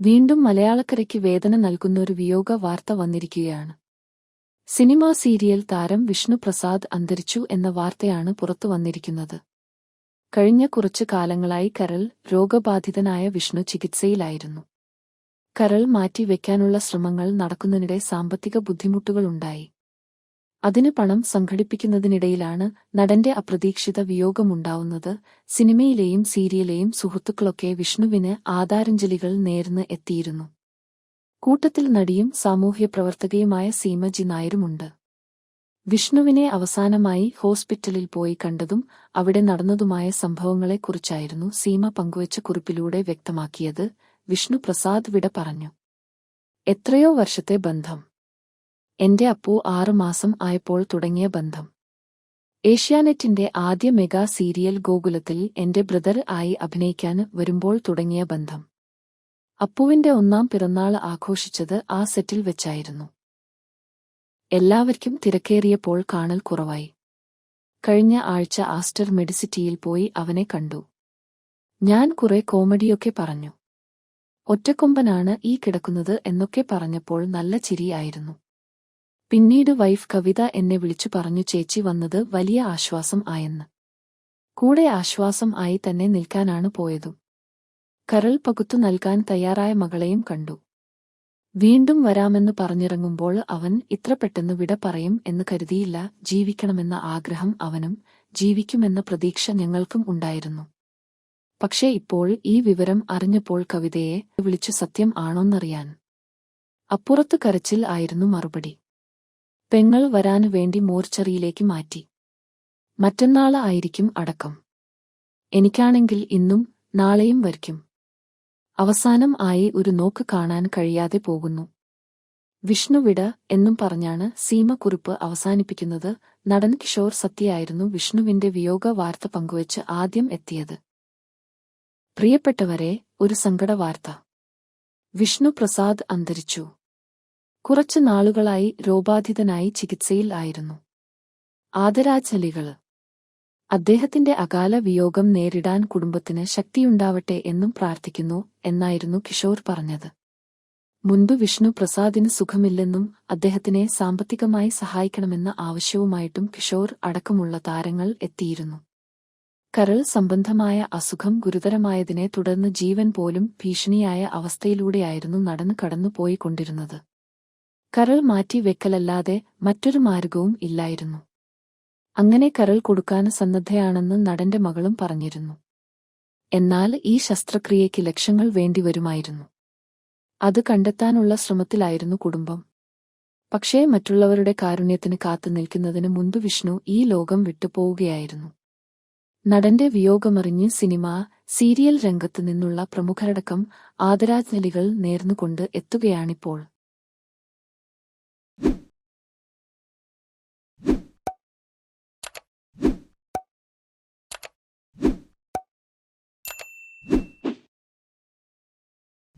വീണ്ടും മലയാളക്കരയ്ക്ക് വേദന നൽകുന്ന ഒരു വിയോഗ വാർത്ത വന്നിരിക്കുകയാണ്. സിനിമാ സീരിയൽ താരം വിഷ്ണു പ്രസാദ് അന്തരിച്ചു എന്ന വാർത്തയാണ് പുറത്തു വന്നിരിക്കുന്നത്. കഴിഞ്ഞ കുറച്ചു കാലങ്ങളായി കരൾ രോഗബാധിതനായ വിഷ്ണു ചികിത്സയിലായിരുന്നു. കരൾ മാറ്റിവെക്കാനുള്ള ശ്രമങ്ങൾ നടക്കുന്നതിനിടെ സാമ്പത്തിക ബുദ്ധിമുട്ടുകളുണ്ടായി. അതിന് പണം സംഘടിപ്പിക്കുന്നതിനിടയിലാണ് നടന്റെ അപ്രതീക്ഷിത വിയോഗമുണ്ടാവുന്നത്. സിനിമയിലെയും സീരിയലെയും സുഹൃത്തുക്കളൊക്കെ വിഷ്ണുവിന് ആദാരഞ്ജലികൾ നേർന്ന് എത്തിയിരുന്നു. കൂട്ടത്തിൽ നടിയും സാമൂഹ്യ പ്രവർത്തകയുമായ സീമജി നായരുമുണ്ട്. വിഷ്ണുവിനെ അവസാനമായി ഹോസ്പിറ്റലിൽ പോയി കണ്ടതും അവിടെ നടന്നതുമായ സംഭവങ്ങളെക്കുറിച്ചായിരുന്നു സീമ പങ്കുവച്ച കുറിപ്പിലൂടെ വ്യക്തമാക്കിയത് വിഷ്ണു പ്രസാദ് വിട പറഞ്ഞു. എത്രയോ വർഷത്തെ ബന്ധം. എന്റെ അപ്പു ആറുമാസം ആയപ്പോൾ തുടങ്ങിയ ബന്ധം. ഏഷ്യാനെറ്റിന്റെ ആദ്യ മെഗാ സീരിയൽ ഗോകുലത്തിൽ എന്റെ ബ്രദർ ആയി അഭിനയിക്കാൻ വരുമ്പോൾ തുടങ്ങിയ ബന്ധം. അപ്പുവിന്റെ ഒന്നാം പിറന്നാൾ ആഘോഷിച്ചത് ആ സെറ്റിൽ വെച്ചായിരുന്നു. എല്ലാവർക്കും തിരക്കേറിയപ്പോൾ കാണൽ കുറവായി. കഴിഞ്ഞ ആഴ്ച ആസ്റ്റർ മെഡിസിറ്റിയിൽ പോയി അവനെ കണ്ടു. ഞാൻ കുറെ കോമഡിയൊക്കെ പറഞ്ഞു. ഒറ്റക്കൊമ്പനാണ് ഈ കിടക്കുന്നത് എന്നൊക്കെ പറഞ്ഞപ്പോൾ നല്ല ചിരിയായിരുന്നു. പിന്നീട് വൈഫ് കവിത എന്നെ വിളിച്ചു പറഞ്ഞു ചേച്ചി വന്നത് വലിയ ആശ്വാസം ആയെന്ന്. കൂടെ ആശ്വാസം ആയി തന്നെ നിൽക്കാനാണ് പോയതും. കരൾ പകുത്തു നൽകാൻ തയ്യാറായ മകളെയും കണ്ടു. വീണ്ടും വരാമെന്ന് പറഞ്ഞിറങ്ങുമ്പോൾ അവൻ ഇത്ര പെട്ടെന്ന് വിട പറയും എന്ന് കരുതിയില്ല ജീവിക്കണമെന്ന ആഗ്രഹം അവനും ജീവിക്കുമെന്ന പ്രതീക്ഷ ഞങ്ങൾക്കും ഉണ്ടായിരുന്നു. പക്ഷേ ഇപ്പോൾ ഈ വിവരം അറിഞ്ഞപ്പോൾ കവിതയെ വിളിച്ചു സത്യം ആണോന്നറിയാൻ. അപ്പുറത്ത് കരച്ചിൽ ആയിരുന്നു മറുപടി. പെങ്ങൾ വരാനു വേണ്ടി മോർച്ചറിയിലേക്ക് മാറ്റി. മറ്റന്നാൾ ആയിരിക്കും അടക്കം. എനിക്കാണെങ്കിൽ ഇന്നും നാളെയും വരിക്കും അവസാനം ആയി ഒരു നോക്ക് കാണാൻ കഴിയാതെ പോകുന്നു. വിഷ്ണുവിട എന്നും പറഞ്ഞാണ് സീമ കുറിപ്പ് അവസാനിപ്പിക്കുന്നത്. നടൻ കിഷോർ സത്യയായിരുന്നു വിഷ്ണുവിന്റെ വിയോഗ വാർത്ത പങ്കുവച്ച് ആദ്യം എത്തിയത്. പ്രിയപ്പെട്ടവരെ ഒരു സങ്കട വാർത്ത വിഷ്ണു പ്രസാദ് അന്തരിച്ചു. കുറച്ചു നാളുകളായി രോഗബാധിതനായി ചികിത്സയിൽ ആയിരുന്നു. ആദരാഞ്ജലികൾ. അദ്ദേഹത്തിന്റെ അകാല വിയോഗം നേരിടാൻ കുടുംബത്തിന് ശക്തിയുണ്ടാവട്ടെ എന്നും പ്രാർത്ഥിക്കുന്നു എന്നായിരുന്നു കിഷോർ പറഞ്ഞത്. മുൻപ് വിഷ്ണു പ്രസാദിന് സുഖമില്ലെന്നും അദ്ദേഹത്തിനെ സാമ്പത്തികമായി സഹായിക്കണമെന്ന ആവശ്യവുമായിട്ടും കിഷോർ അടക്കമുള്ള താരങ്ങൾ എത്തിയിരുന്നു. കരൾ സംബന്ധമായ അസുഖം ഗുരുതരമായതിനെ തുടർന്ന് ജീവൻ പോലും ഭീഷണിയായ അവസ്ഥയിലൂടെയായിരുന്നു നടന്നു കടന്നുപോയിക്കൊണ്ടിരുന്നത്. കരൾ മാറ്റി വെക്കലല്ലാതെ മറ്റൊരു മാർഗവും ഇല്ലായിരുന്നു. അങ്ങനെ കരൾ കൊടുക്കാൻ സന്നദ്ധയാണെന്ന് നടന്റെ മകളും പറഞ്ഞിരുന്നു. എന്നാൽ ഈ ശസ്ത്രക്രിയയ്ക്ക് ലക്ഷങ്ങൾ വേണ്ടിവരുമായിരുന്നു. അത് കണ്ടെത്താനുള്ള ശ്രമത്തിലായിരുന്നു കുടുംബം. പക്ഷേ മറ്റുള്ളവരുടെ കാരുണ്യത്തിന് കാത്തു നിൽക്കുന്നതിന് മുൻപ് വിഷ്ണു ഈ ലോകം വിട്ടുപോവുകയായിരുന്നു. നടന്റെ വിയോഗമറിഞ്ഞ് സിനിമ സീരിയൽ രംഗത്തു നിന്നുള്ള പ്രമുഖരടക്കം ആദരാജ്ഞലികൾ നേർന്നുകൊണ്ട് എത്തുകയാണിപ്പോൾ.